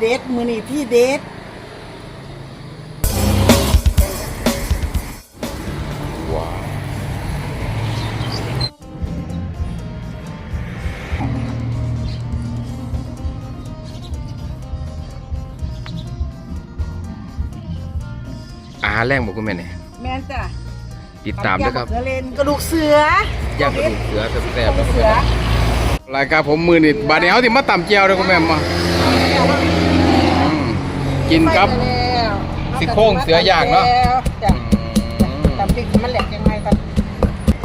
เด็ดมือนี่ที่เด็ดว้าวอาหารแรงบอกคุณแม่เนี่ยแม่นจ้ะติดตามด้วยครับกระเลนกระดูกเสือย่างกระดูกเสือแซ่บกระดูกเสือ ๆรายการผมมือนี่บาดนี้เอาที่มาต่ำเจียวเลยคุณแม่มาอืม กินครับไปแล้วซี่โครงเสือย่างเนอะจ้ะตำพริกมันแหลกยังไงครับ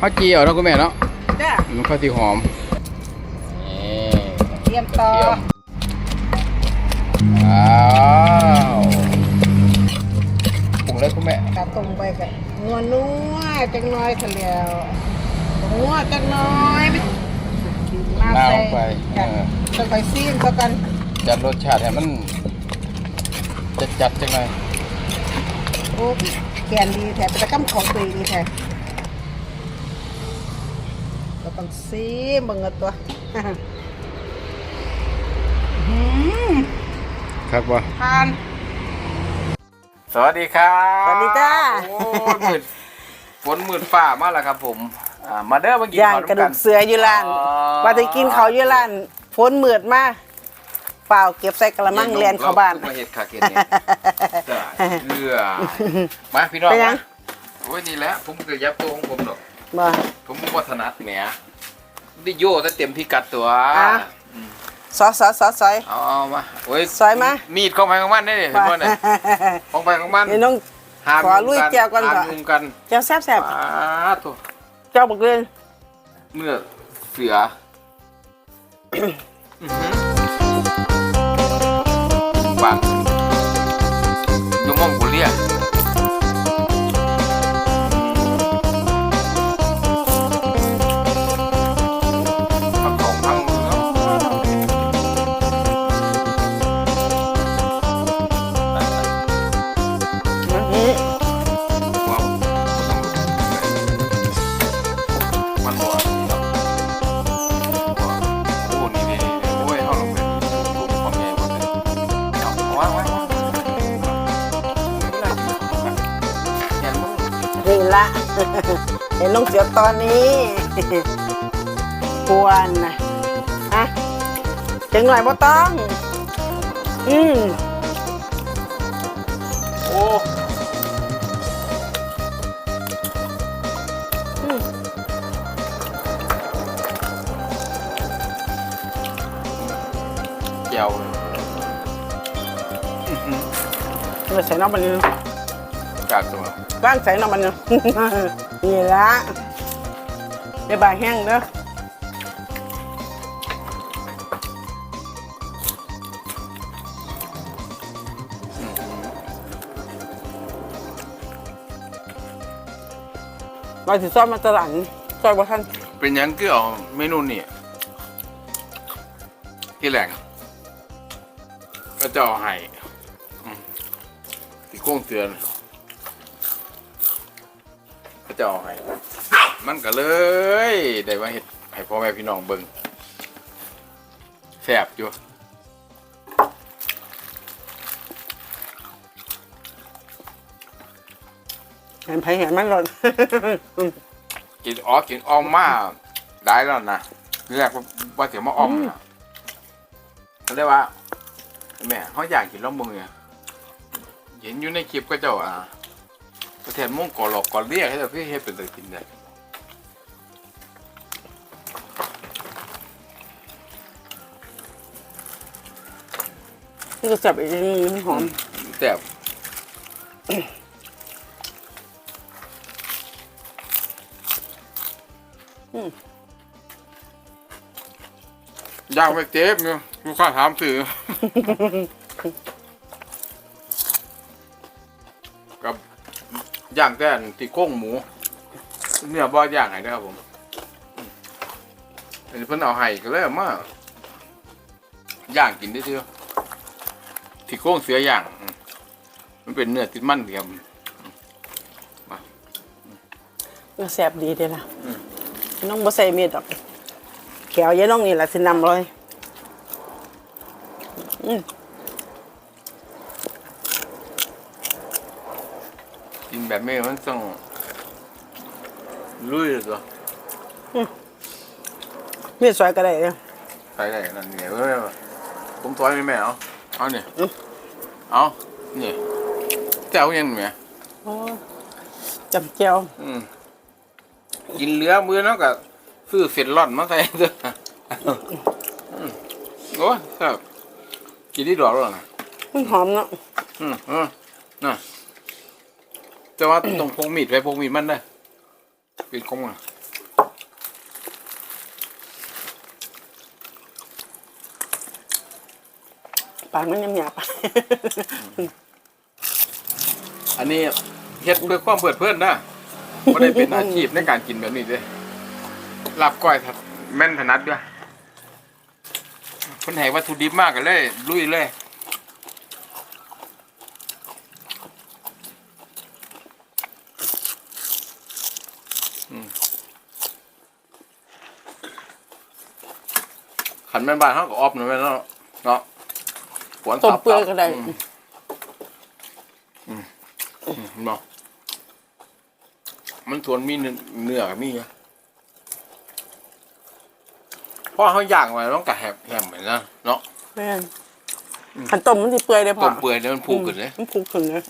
ข้าวเจียวแล้วคุณแม่เนาะจ้ะมันข้าวที่หอมนี่เตรียมต่อเจียวว้าวปรุงเลยคุณแม่กระตรงไปกันนัวนัวๆจังน้อยกันแล้วนัวจังน้อยมาน้ำใส่ลงไปจ้ะเออต้องไปซีมซะกันจัดรสชาติให้มัน จัดจัดๆจังเลยโอ้แกนดีแถมเป็นตะกั่มของตัวดีแถมเราต้องซีมเบังเงินตัวอืมครับว่าทาน สวัสดีครับสวัสดีจ้าโอ้ยมืดฝนมืดฟ้ามาแล้วครับผมอ่ามาเด้อมากินย่างข้วกระน้ำดูกเสืออยู่ร้านอ๋อว่าจะกินเขาวอยู่ร้านฝนมืดมา เปล่าเก็บใส่กระมังเรียนเข้าบ้านมาเห็ดคาเกตเนี่ยจ้าเลือมาพี่น้องเป็นยังมาโอ้ยนี่แหละผมก็ยับตัวของผมหรอกบ่ผมวัฒนัดแหมได้โย่ซะเต็มพิกัดตัวอะซอสซอสซอสซอยเอาเอามาโอ้ยซอยมามีดของไปของมันได้เลยเห็นบ่เนี่ยของไปของมันนี่น้องหามขอลุยแก้วก่อนหามก่อนมุมกันเจ้าแซ่บแซ่บปาดโถ่เจ้าบักเรียนเนื้อเสือ ฟังอหือวางยมมองกุเลีย ละ เห็นน้องเสียวตอนนี้กวนนะฮะจังหน่อยบ่ต้อง อืมโอ้เจียวเลยอื้อหือเราใส่น้ำมันนี่ จากตัวบ้านใส่น้ำมันนี่นี่ละในบาแห้งเด้อเราสิซ่อมมาตลาดซอยบ่ทันเป็นหยังคือเอาเมนูนี่ที่แหล่งก็จะเอาให้อืมที่โค้งเตือน ก็จะเอาให้ มันก็เลยได้มาเห็ดให้พ่อแม่พี่น้องเบิ่งแซ่บอยู่เห็นไผเห็นมันหล่น กินอ๋อกินออมมาได้แล้วนะเรียกว่าว่าเสียมาออมนะเขาเรียกว่าแม่เขาอยากกินล่องมึงไงเห็นอยู่ในคลิปก็เจ้าอะ ประเทศมุ่งก่อหลอกก่อเรียกให้เจ้าพี่เฮ็ดเป็นตัวกินได้นี่ก็จับอีกนิดนึงหอมแต่บอยากไปเจ็บเนี่ยลูกค้าถามสื่อ ย่างแต่นที่โค้งหมู เนื้อบ่ย่างไห้นะครับผมอันนี้เพิ่นเอาไห้ก็เลยเอามาย่างกินได้เชียวที่โค้งเสือย่างมันเป็นเนื้อติดมันเดียวก็แซบดีเด้ล่ะน้องบ่ใส่เม็ดดอกแขวยายน้องนี่แหละสินำเลยอืม น แบบนี้มันต้องลุยเลยตัวมีดซอยก็ได้เลยใส่ได้นั่นเนี่ยเว้ยผมซอยไม่แม่เอาเอาเนี่ยอืมเอาเนี่ยเจ้ายังไงโอ้จำเจียวอืมกินเหลือมือเนาะก็ซื้อเสร็จร่อนมาใส่เด้ออืมโอ้ยครับกินที่ดอกแล้วนะมันหอมเนาะอืมอืมน่ะ แต่ว่าต้องพกมีดไว้พกมีดมันได้ปิดคงอะปากมันยำหยาบอันนี้เฮ็ดเพื่อความเพื่อเพื่อนนะไม่ได้เป็นอาชีพในการกินแบบนี้เด้ลาบก้อยครับแม่นถนัดด้วยคนให้วัตถุดิบมากกันเลยลุยเลย ขันแม่นบ้านเขาก็ออบหน่อยแม่นเนาะเนาะหวนต้มสับเปลือยก็ได้อืมอืมอืมเนาะมันส่วนมีเนื้อเนื้อกับมีอะเพราะเขาย่างไว้ต้องกะแหบแหมเหมือนนะเนาะ แม่นขันต้มมันสิเปื่อยได้พอต้มเปื่อยแล้วมันพูขึ้นเลยมันผูกขึ้นเลย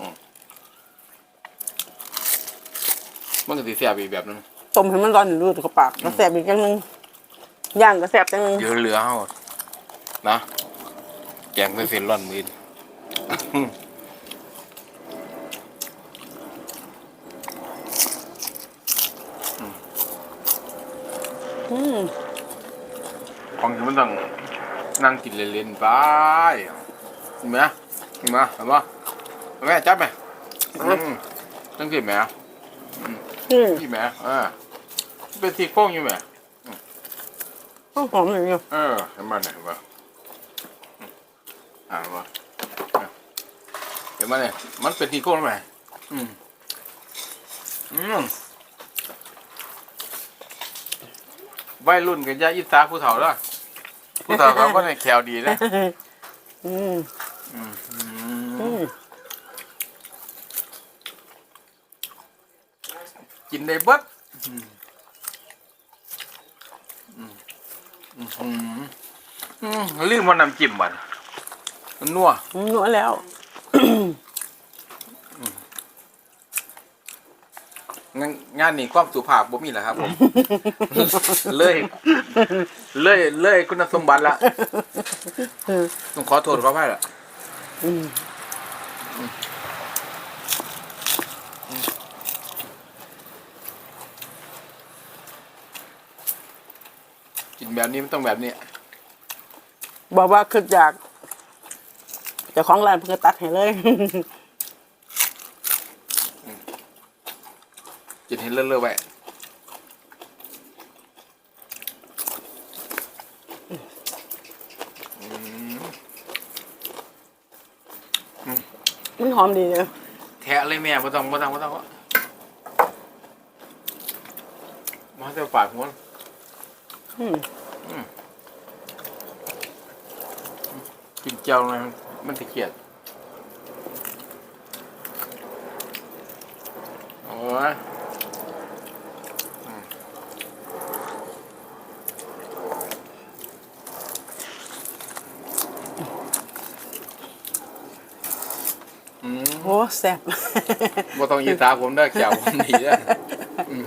มันก็สิแซ่บอีกแบบนึงต้มให้มันร้อนรูดเข้าปากแล้วแสบอีกอย่างหนึง ย่างก็แสบจังหนึงเดี๋ยวเหลือเขานะแกงใส่เส้นร่อนมืออืมของที่มันต้องนั่งกินเล่นๆไปเห็นไหมเห็นไหมเห็นปะแม่จับไหมอืมต้องกินไหมอืมพี่แม่เออเป็นที่โค้งอยู่ไหม หอมอย่างเงี้ยเออเห็นมันเห็นปะอืมอ่านปะเห็นมันเนี่ยมันเป็นที่โค้งไหมอืมอืมวัยรุ่นกันยาอิสาผู้เฒ่าแล้วผู้เฒ่าเขาก็ในแขวดีนะอืมอืมอืมกินได้เบิดอืมอืม อืมอืมอืมลืมว่านำจิ้มมันมันนัวนัวแล้ว งานงานนี้ความสุภาพบ่มีแหละครับผม เลย เลยเลยคุณสมบัติละต้องขอโทษขออภัยละอืม แบบนี้มันต้องแบบนี้บอกว่าคืออยากเจ้าของร้านเพิ่งตัดให้เลยกินให้เลื่อนๆไว้อืมมันหอมดีเลยแทะเลยแม่บ่ต้องบ่ต้องบ่ต้องมาเจ้าปากหัวอืม กินเจียวนะมันสิเกียดโอ้ยอืมอืมโอ้แซ่บบ่ต้องยีตาผมเด้อแก้วผมดีเด้ออืม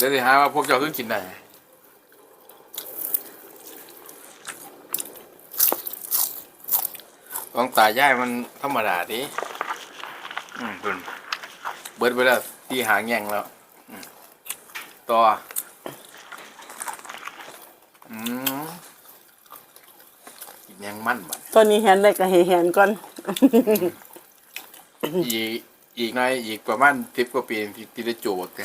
เดี๋ยวสิหาว่าพวกเจ้าคือกินได้ของตายายมันธรรมดาดิอืมเพิ่นเบิดไปแล้วที่หาแง่งแล้วอืมต่อ อืมกินยังมันบัดตอนนี้แฮนได้ก็ให้แฮนก่อน อีกอีกหน่อยอีกประมาณสิบกว่าปีที่ที่ได้จูบแก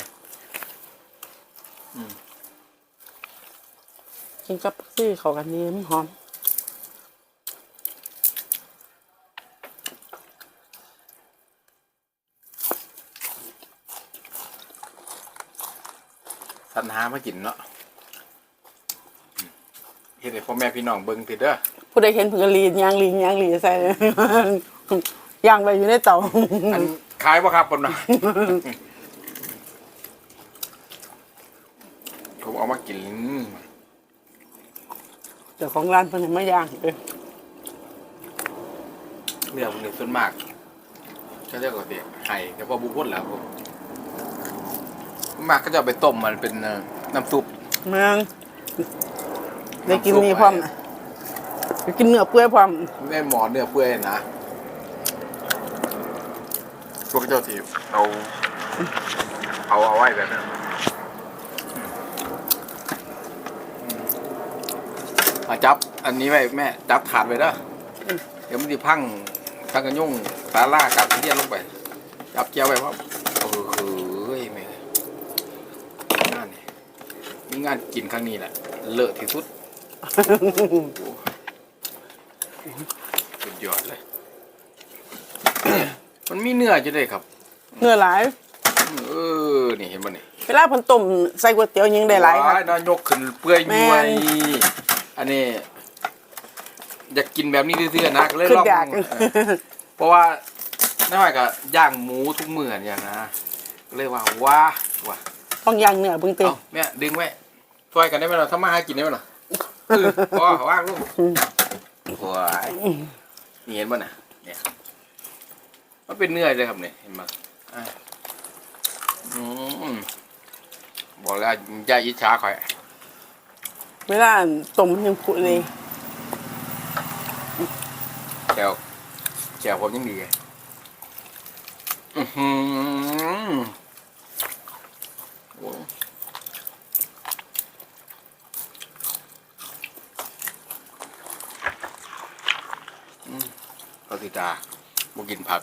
กินกับซี่เขากันนี้มันหอมสัญหามากินเนาะอืมเฮ็ดให้พ่อแม่พี่น้องเบิ่งติเด้อผู้ใดเห็นเพิ่นก็ลีนยางลีนยางลีใส่เลยย่างไปอยู่ในเตาอันขายป่ะครับผมนะ ผมเอามากินเจ้าของร้านเพิ่นให้มาย่างเด้อเนื้อมันเนื้อส่วนมากก็จะกว่าเดีไห่แต่พอบุกวนแล้วผมมากก็จะเอาไปต้มมันเป็นเอ่อน้ำซุป เมืองได้กินนี่พร้อมนะได้กินเนื้อเปื่อยพร้อมแม่หมอเนื้อเปื่อยนะพวกเจ้าที่เอา เอาเอาไว้แบบนั้น มาจับอันนี้ไว้แม่ จับถาดไว้เด้ออเดี๋ยวมันจะพังพังกันยุ่งสาล่ากับเทียนลงไป จับเจียวไว้ว่าโอ้โหเฮ้ยแม่งานนี่มีงานกินครั้งนี้แหละเลอะที่สุดสุดยอดเลย มันมีเนื้อจะได้ครับ เนื้อหลาย เออ นี่เห็นบ่นี่เวลาเพิ่นต้มใส่ก๋วยเตี๋ยวยังได้หลายครับว้นอนยกขึ้นเปื่อยแม่ย้วยน อันนี้ อยากกินแบบนี้ซื่อๆนะก็เลยคือลองอยาก เออเพราะว่าน้าหมายก็ย่างหมูทุกมื้อเนี่ยนะก็เลยว่าว้าว่ะต้องย่างเนื้อเบิ่งเต็มเอาแม่ดึงไว้ช่วยกันได้ไหมล่ะถ้ามาหากินได้ไหมล่ะเออพอว่างลูกโอ้ยนี่เห็นป่ะน่ะเนี่ยมันเป็นเนื้อเลยครับเนี่ยเห็นไหมอะอืมบอกแล้วอย่าอิจฉาข่อย เวลาต้มมันยังผุเลยแจวแจวผมยังดีเลยอือหือโอ้อืมปฏิตาบ่กินผัก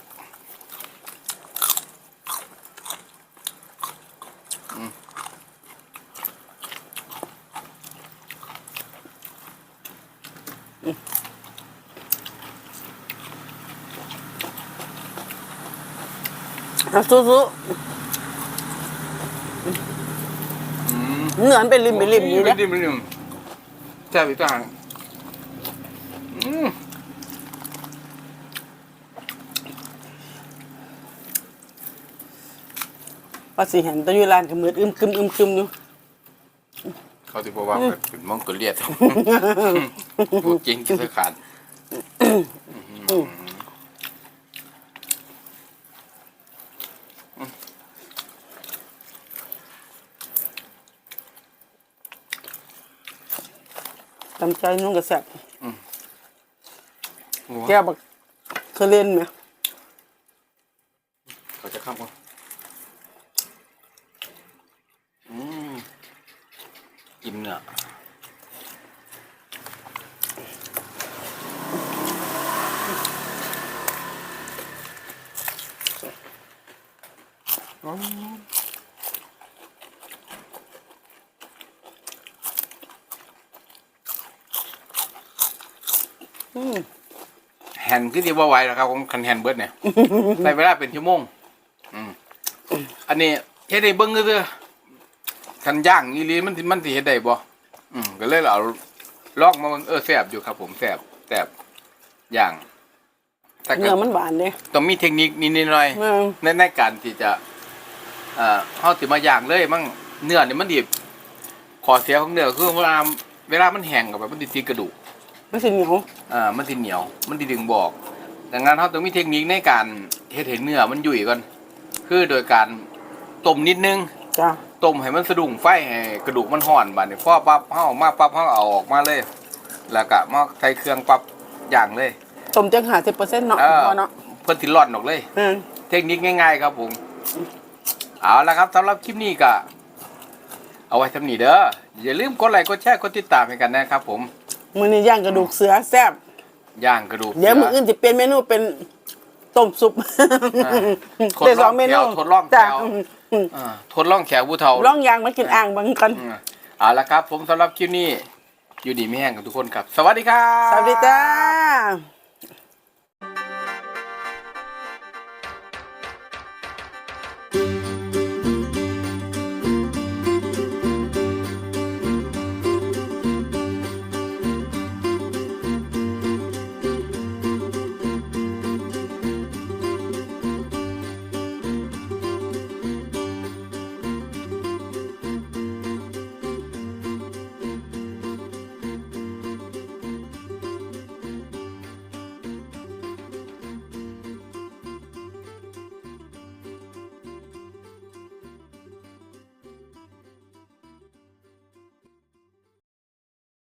อะสู้อืมๆเนื้อมันเป็นริมเป็นริมอยู่เด้เป็นริมเป็นริมแซ่บอีกต่างอืมว่าสิเห็นแตะอยู่ร้านก็มืดอึมครึมอึมครึมอยู่ เขาที่บอกว่าเป็นมองโกเลียด พวกเก่งกินสขาด ใจนุ่งกระแสบโอ้แก้วบักเคยเล่นไหมเขาจะข้ามก่อนอืมกินเนื้ออืม แฮนคือที่ว่าไหวแล้วครับผมคันแฮนเบิร์ดเนี่ยใช้เวลาเป็นชั่วโมงอืมอันนี้เฮ็ดได้เบิ่งก็คือคันย่างอีหลีมันสิมันสิเฮ็ดได้บ่อืมก็เลยเอาลอกมาเบิ่งเออแซ่บอยู่ครับ ผมแซ่บแซ่บย่างแต่ก็เนื้อมันหวานเด้ต้องมีเทคนิคนิดๆหน่อยเออในในการที่จะเอ่อเฮาสิมาย่างเลย มั่งเนื้อนี่มันดิบขอเสียของเนื้อคือเวลาเวลามันแห้งกับแบบมันติดติดกระดูก มันสิเหนียวอ่ามันสิเหนียว มันสิดึงบอก ดังนั้นเราต้องมีเทคนิคในการเฮ็ดให้เนื้อมันยุ่ยก่อน คือโดยการต้มนิดนึงจ้าต้มให้มันสะดุ้งไฟให้กระดูกมันห่อนบาดนี้พอปั๊บเฮาเอามาปั๊บเฮาเอาออกมาเลย แล้วก็มาใส่เครื่องปั๊บย่างเลยต้มจังหาสิบเปอร์เซ็นต์เนาะเออพอเนาะเพิ่นสิร่อนออกเลยเออเทคนิคง่ายๆ ครับผม เอาละครับสำหรับคลิปนี้ก็เอาไว้ทำนี้เด้ออย่าลืมกดไลค์กดแชร์กดติดตามให้กันนะครับผม มื้อนี้ย่างกระดูกเสือแซ่บย่างกระดูกเดี๋ยวมื้ออื่นสิเป็นเมนูเป็นต้มซุปอ่าทดได้ลสอองงเมนูแถวทดลองแถจ้าวอ่าทดลองแขวผู้เฒ่าลองย่างมากินอ่างเบางกันอืมเอาละครับ ผมสำหรับคลิปนี้อยู่ดีไม่แห้งกับทุกคนครับ สวัสดีครับ สวัสดีจ้า